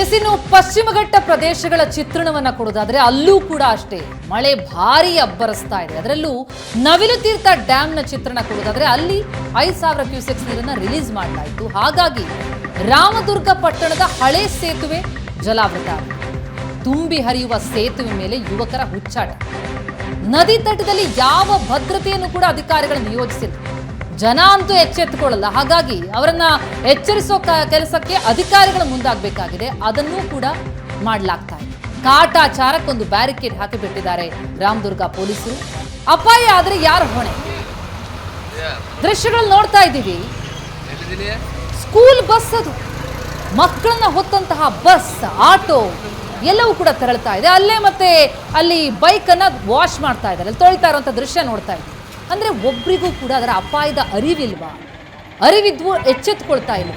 S ಇನ್ನು ಪಶ್ಚಿಮ ಘಟ್ಟ ಪ್ರದೇಶಗಳ ಚಿತ್ರಣವನ್ನ ಕೊಡೋದಾದ್ರೆ ಅಲ್ಲೂ ಕೂಡ ಅಷ್ಟೇ. ಮಳೆ ಭಾರಿ ಅಬ್ಬರಿಸ್ತಾ ಇದೆ. ಅದರಲ್ಲೂ ನವಿಲು ತೀರ್ಥ ಡ್ಯಾಮ್ನ ಚಿತ್ರಣ ಕೊಡೋದಾದ್ರೆ ಅಲ್ಲಿ ಐದು ಸಾವಿರ ಕ್ಯೂಸೆಕ್ಸ್ ನೀರನ್ನ ರಿಲೀಸ್ ಮಾಡಲಾಯಿತು. ಹಾಗಾಗಿ ರಾಮದುರ್ಗ ಪಟ್ಟಣದ ಹಳೆ ಸೇತುವೆ ಜಲಾವೃತ. ತುಂಬಿ ಹರಿಯುವ ಸೇತುವೆ ಮೇಲೆ ಯುವಕರ ಹುಚ್ಚಾಟ. ನದಿ ತಟದಲ್ಲಿ ಯಾವ ಭದ್ರತೆಯನ್ನು ಕೂಡ ಅಧಿಕಾರಿಗಳು ನಿಯೋಜಿಸಿಲ್ಲ. ಜನ ಅಂತೂ ಎಚ್ಚೆತ್ತುಕೊಳ್ಳಲ್ಲ ಹಾಗಾಗಿ ಅವರನ್ನ ಎಚ್ಚರಿಸೋ ಕೆಲಸಕ್ಕೆ ಅಧಿಕಾರಿಗಳು ಮುಂದಾಗಬೇಕಾಗಿದೆ. ಅದನ್ನೂ ಕೂಡ ಮಾಡಲಾಗ್ತಾ ಇದೆ. ಕಾಟಾಚಾರಕ್ಕೊಂದು ಬ್ಯಾರಿಕೇಡ್ ಹಾಕಿಬಿಟ್ಟಿದ್ದಾರೆ ರಾಮದುರ್ಗ ಪೊಲೀಸರು. ಅಪಾಯ ಆದರೆ ಯಾರು ಹೊಣೆ? ದೃಶ್ಯಗಳು ನೋಡ್ತಾ ಇದ್ದೀವಿ. ಸ್ಕೂಲ್ ಬಸ್ ಅದು. ಮಕ್ಕಳನ್ನ ಹೊತ್ತಂತಹ ಬಸ್, ಆಟೋ ಎಲ್ಲವೂ ಕೂಡ ತೆರಳ್ತಾ ಇದೆ. ಅಲ್ಲೇ ಮತ್ತೆ ಅಲ್ಲಿ ಬೈಕ್ ಅನ್ನ ವಾಶ್ ಮಾಡ್ತಾ ಇದ್ದಾರೆ. ಅಲ್ಲಿ ತೊಳಿತಾ ಇರುವಂತ ದೃಶ್ಯ ನೋಡ್ತಾ ಇದ್ದೀವಿ. ಅಂದ್ರೆ ಒಬ್ರಿಗೂ ಕೂಡ ಅದರ ಅಪಾಯದ ಅರಿವಿಲ್ವಾ? ಅರಿವಿದ್ವು ಎಚ್ಚೆತ್ಕೊಳ್ತಾ ಇಲ್ಲ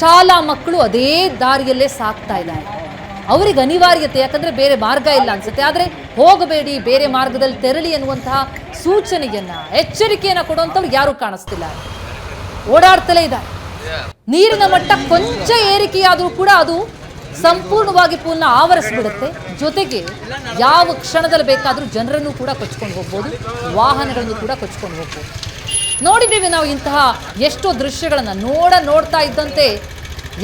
ಶಾಲಾ ಮಕ್ಕಳು ಅದೇ ದಾರಿಯಲ್ಲೇ ಸಾಕ್ತಾ ಇದ್ದಾರೆ. ಅವರಿಗೆ ಅನಿವಾರ್ಯತೆ, ಯಾಕಂದರೆ ಬೇರೆ ಮಾರ್ಗ ಇಲ್ಲ ಅನಿಸುತ್ತೆ. ಆದರೆ ಹೋಗಬೇಡಿ, ಬೇರೆ ಮಾರ್ಗದಲ್ಲಿ ತೆರಳಿ ಅನ್ನುವಂತಹ ಸೂಚನೆಯನ್ನ, ಎಚ್ಚರಿಕೆಯನ್ನು ಕೊಡುವಂಥವ್ರು ಯಾರೂ ಕಾಣಿಸ್ತಿಲ್ಲ. ಓಡಾಡ್ತಲೇ ಇದ್ದಾರೆ. ನೀರಿನ ಮಟ್ಟ ಕೊಂಚ ಏರಿಕೆಯಾದರೂ ಕೂಡ ಅದು ಸಂಪೂರ್ಣವಾಗಿ ಪೂಲ್ನ ಆವರಿಸ್ಬಿಡುತ್ತೆ. ಜೊತೆಗೆ ಯಾವ ಕ್ಷಣದಲ್ಲಿ ಬೇಕಾದರೂ ಜನರನ್ನು ಕೂಡ ಕೊಚ್ಕೊಂಡು ಹೋಗ್ಬೋದು, ವಾಹನಗಳನ್ನು ಕೂಡ ಕೊಚ್ಕೊಂಡು ಹೋಗ್ಬೋದು. ನೋಡಿದ್ದೀವಿ ನಾವು ಇಂತಹ ಎಷ್ಟೋ ದೃಶ್ಯಗಳನ್ನು ನೋಡ ನೋಡ್ತಾ ಇದ್ದಂತೆ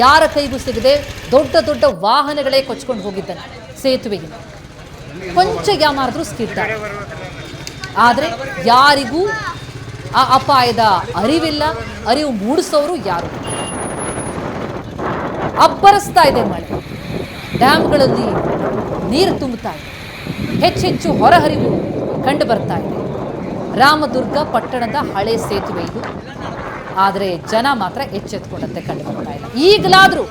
ಯಾರ ಕೈಗೂ ಸಿಗದೆ ದೊಡ್ಡ ದೊಡ್ಡ ವಾಹನಗಳೇ ಕೊಚ್ಕೊಂಡು ಹೋಗಿದ್ದಾನೆ ಸೇತುವೆಗೆ. ಕೊಂಚ ಯಾಮಾರಿದ್ರೂ ಸ್ಕಿಡ್ತಾರೆ ಆದರೆ ಯಾರಿಗೂ ಆ ಅಪಾಯದ ಅರಿವಿಲ್ಲ, ಅರಿವು ಮೂಡಿಸೋರು ಯಾರು? ಅಬ್ಬರಿಸ್ತಾ ಇದೆ ಮಳೆ. ಡ್ಯಾಮ್ಗಳಲ್ಲಿ ನೀರು ತುಂಬುತ್ತಾ ಇದೆ. ಹೆಚ್ಚೆಚ್ಚು ಹೊರಹರಿವು ಕಂಡು ಬರ್ತಾ ಇದೆ. ರಾಮದುರ್ಗ ಪಟ್ಟಣದ ಹಳೆ ಸೇತುವೆ ಇದು. ಆದರೆ ಜನ ಮಾತ್ರ ಎಚ್ಚೆತ್ಕೊಂಡಂತೆ ಕಂಡು ಬರ್ತಾ ಇಲ್ಲ. ಈಗಲಾದರೂ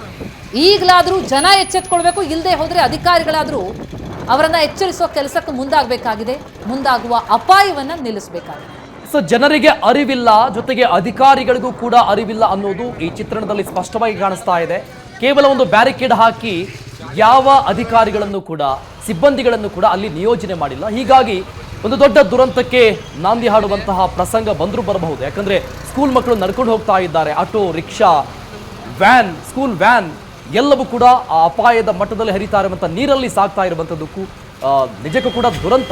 ಈಗಲಾದರೂ ಜನ ಎಚ್ಚೆತ್ಕೊಳ್ಬೇಕು ಇಲ್ಲದೆ ಹೋದರೆ ಅಧಿಕಾರಿಗಳಾದರೂ ಅವರನ್ನು ಎಚ್ಚರಿಸುವ ಕೆಲಸಕ್ಕೆ ಮುಂದಾಗಬೇಕಾಗಿದೆ. ಮುಂದಾಗುವ ಅಪಾಯವನ್ನು ನಿಲ್ಲಿಸಬೇಕಾಗಿದೆ. ಸೊ ಜನರಿಗೆ ಅರಿವಿಲ್ಲ, ಜೊತೆಗೆ ಅಧಿಕಾರಿಗಳಿಗೂ ಕೂಡ ಅರಿವಿಲ್ಲ ಅನ್ನೋದು ಈ ಚಿತ್ರಣದಲ್ಲಿ ಸ್ಪಷ್ಟವಾಗಿ ಕಾಣಿಸ್ತಾ ಇದೆ. ಕೇವಲ ಒಂದು ಬ್ಯಾರಿಕೇಡ್ ಹಾಕಿ ಯಾವ ಅಧಿಕಾರಿಗಳನ್ನು ಕೂಡ, ಸಿಬ್ಬಂದಿಗಳನ್ನು ಕೂಡ ಅಲ್ಲಿ ನಿಯೋಜನೆ ಮಾಡಿಲ್ಲ. ಹೀಗಾಗಿ ಒಂದು ದೊಡ್ಡ ದುರಂತಕ್ಕೆ ನಾಂದಿ ಹಾಡುವಂತಹ ಪ್ರಸಂಗ ಬಂದರೂ ಬರಬಹುದು. ಯಾಕಂದ್ರೆ ಸ್ಕೂಲ್ ಮಕ್ಕಳು ನಡ್ಕೊಂಡು ಹೋಗ್ತಾ ಇದ್ದಾರೆ. Auto, rickshaw, van, school van ಎಲ್ಲವೂ ಕೂಡ ಆ ಅಪಾಯದ ಮಟ್ಟದಲ್ಲಿ ಹರಿತಾ ಇರುವಂಥ ನೀರಲ್ಲಿ ಸಾಗ್ತಾ ಇರುವಂಥದ್ದಕ್ಕೂ ನಿಜಕ್ಕೂ ಕೂಡ ದುರಂತ.